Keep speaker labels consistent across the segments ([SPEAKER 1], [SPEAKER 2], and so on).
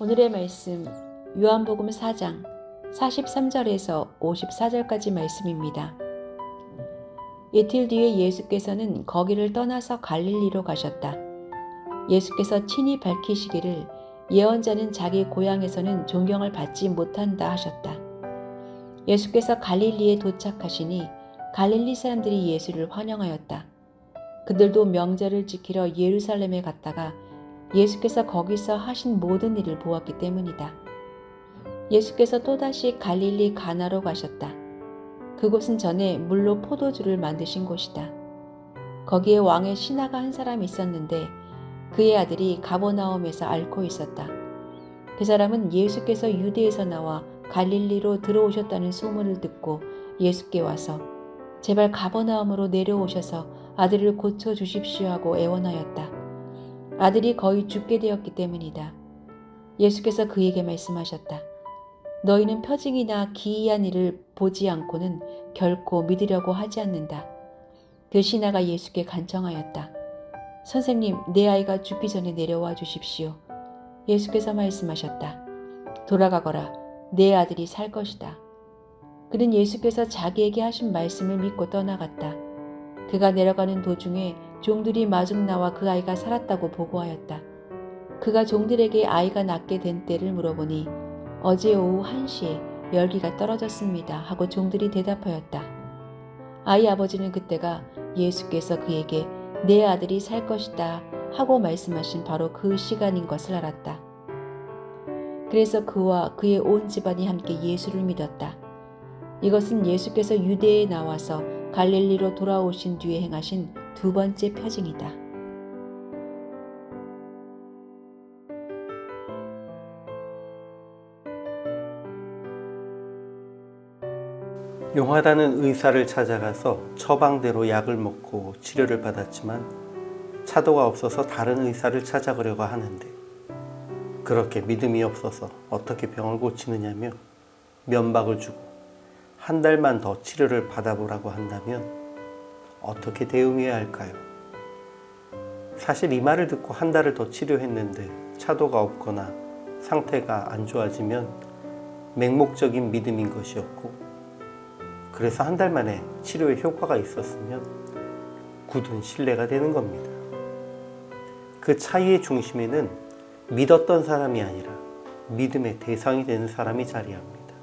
[SPEAKER 1] 오늘의 말씀 요한복음 4장 43절에서 54절까지 말씀입니다. 이틀 뒤에 예수께서는 거기를 떠나서 갈릴리로 가셨다. 예수께서 친히 밝히시기를 예언자는 자기 고향에서는 존경을 받지 못한다 하셨다. 예수께서 갈릴리에 도착하시니 갈릴리 사람들이 예수를 환영하였다. 그들도 명절을 지키러 예루살렘에 갔다가 예수께서 거기서 하신 모든 일을 보았기 때문이다. 예수께서 또다시 갈릴리 가나로 가셨다. 그곳은 전에 물로 포도주를 만드신 곳이다. 거기에 왕의 신하가 한 사람이 있었는데 그의 아들이 가버나움에서 앓고 있었다. 그 사람은 예수께서 유대에서 나와 갈릴리로 들어오셨다는 소문을 듣고 예수께 와서 제발 가버나움으로 내려오셔서 아들을 고쳐 주십시오 하고 애원하였다. 아들이 거의 죽게 되었기 때문이다. 예수께서 그에게 말씀하셨다. 너희는 표징이나 기이한 일을 보지 않고는 결코 믿으려고 하지 않는다. 그 신하가 예수께 간청하였다. 선생님, 내 아이가 죽기 전에 내려와 주십시오. 예수께서 말씀하셨다. 돌아가거라. 내 아들이 살 것이다. 그는 예수께서 자기에게 하신 말씀을 믿고 떠나갔다. 그가 내려가는 도중에 종들이 마중 나와 그 아이가 살았다고 보고하였다. 그가 종들에게 아이가 낳게 된 때를 물어보니 어제 오후 1시에 열기가 떨어졌습니다 하고 종들이 대답하였다. 아이 아버지는 그때가 예수께서 그에게 내 아들이 살 것이다 하고 말씀하신 바로 그 시간인 것을 알았다. 그래서 그와 그의 온 집안이 함께 예수를 믿었다. 이것은 예수께서 유대에 나와서 갈릴리로 돌아오신 뒤에 행하신 두 번째 표징이다.
[SPEAKER 2] 용하다는 의사를 찾아가서 처방대로 약을 먹고 치료를 받았지만 차도가 없어서 다른 의사를 찾아가려고 하는데 그렇게 믿음이 없어서 어떻게 병을 고치느냐며 면박을 주고 한 달만 더 치료를 받아보라고 한다면 어떻게 대응해야 할까요? 사실 이 말을 듣고 한 달을 더 치료했는데 차도가 없거나 상태가 안 좋아지면 맹목적인 믿음인 것이었고 그래서 한 달 만에 치료에 효과가 있었으면 굳은 신뢰가 되는 겁니다. 그 차이의 중심에는 믿었던 사람이 아니라 믿음의 대상이 되는 사람이 자리합니다.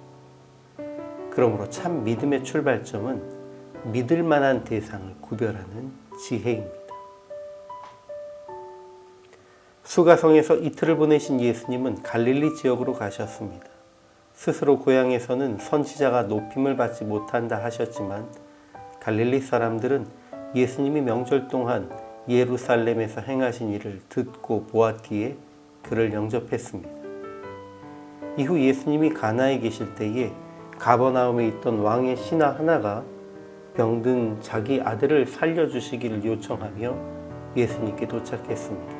[SPEAKER 2] 그러므로 참 믿음의 출발점은 믿을 만한 대상을 구별하는 지혜입니다. 수가성에서 이틀을 보내신 예수님은 갈릴리 지역으로 가셨습니다. 스스로 고향에서는 선지자가 높임을 받지 못한다 하셨지만 갈릴리 사람들은 예수님이 명절 동안 예루살렘에서 행하신 일을 듣고 보았기에 그를 영접했습니다. 이후 예수님이 가나에 계실 때에 가버나움에 있던 왕의 신하 하나가 병든 자기 아들을 살려주시기를 요청하며 예수님께 도착했습니다.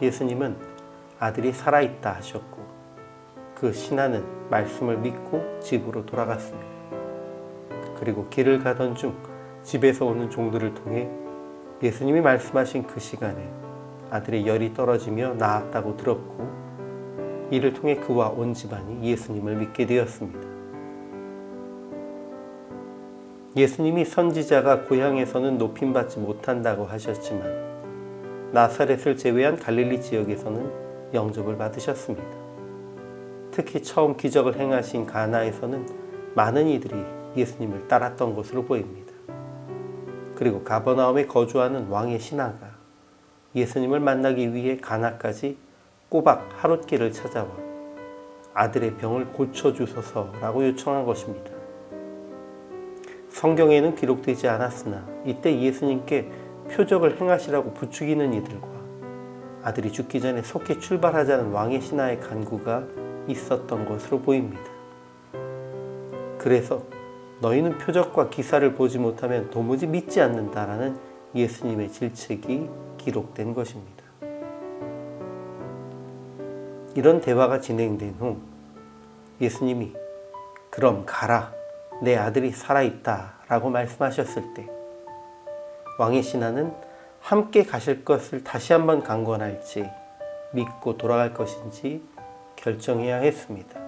[SPEAKER 2] 예수님은 아들이 살아있다 하셨고 그 신하는 말씀을 믿고 집으로 돌아갔습니다. 그리고 길을 가던 중 집에서 오는 종들을 통해 예수님이 말씀하신 그 시간에 아들의 열이 떨어지며 나았다고 들었고 이를 통해 그와 온 집안이 예수님을 믿게 되었습니다. 예수님이 선지자가 고향에서는 높임받지 못한다고 하셨지만 나사렛을 제외한 갈릴리 지역에서는 영접을 받으셨습니다. 특히 처음 기적을 행하신 가나에서는 많은 이들이 예수님을 따랐던 것으로 보입니다. 그리고 가버나움에 거주하는 왕의 신하가 예수님을 만나기 위해 가나까지 꼬박 하룻길을 찾아와 아들의 병을 고쳐주소서라고 요청한 것입니다. 성경에는 기록되지 않았으나 이때 예수님께 표적을 행하시라고 부추기는 이들과 아들이 죽기 전에 속히 출발하자는 왕의 신하의 간구가 있었던 것으로 보입니다. 그래서 너희는 표적과 기사를 보지 못하면 도무지 믿지 않는다라는 예수님의 질책이 기록된 것입니다. 이런 대화가 진행된 후 예수님이 그럼 가라. 내 아들이 살아있다. 라고 말씀하셨을 때 왕의 신하는 함께 가실 것을 다시 한번 강권할지 믿고 돌아갈 것인지 결정해야 했습니다.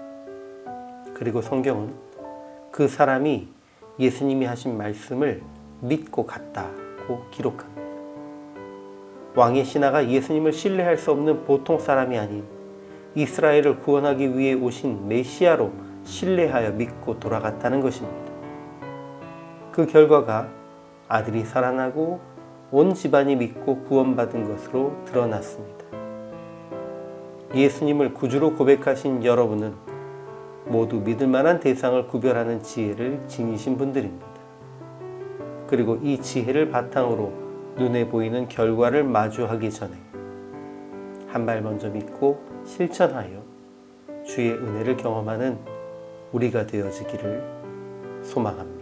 [SPEAKER 2] 그리고 성경은 그 사람이 예수님이 하신 말씀을 믿고 갔다고 기록합니다. 왕의 신하가 예수님을 신뢰할 수 없는 보통 사람이 아닌 이스라엘을 구원하기 위해 오신 메시아로 신뢰하여 믿고 돌아갔다는 것입니다. 그 결과가 아들이 살아나고 온 집안이 믿고 구원받은 것으로 드러났습니다. 예수님을 구주로 고백하신 여러분은 모두 믿을 만한 대상을 구별하는 지혜를 지니신 분들입니다. 그리고 이 지혜를 바탕으로 눈에 보이는 결과를 마주하기 전에 한 발 먼저 믿고 실천하여 주의 은혜를 경험하는 우리가 되어지기를 소망합니다.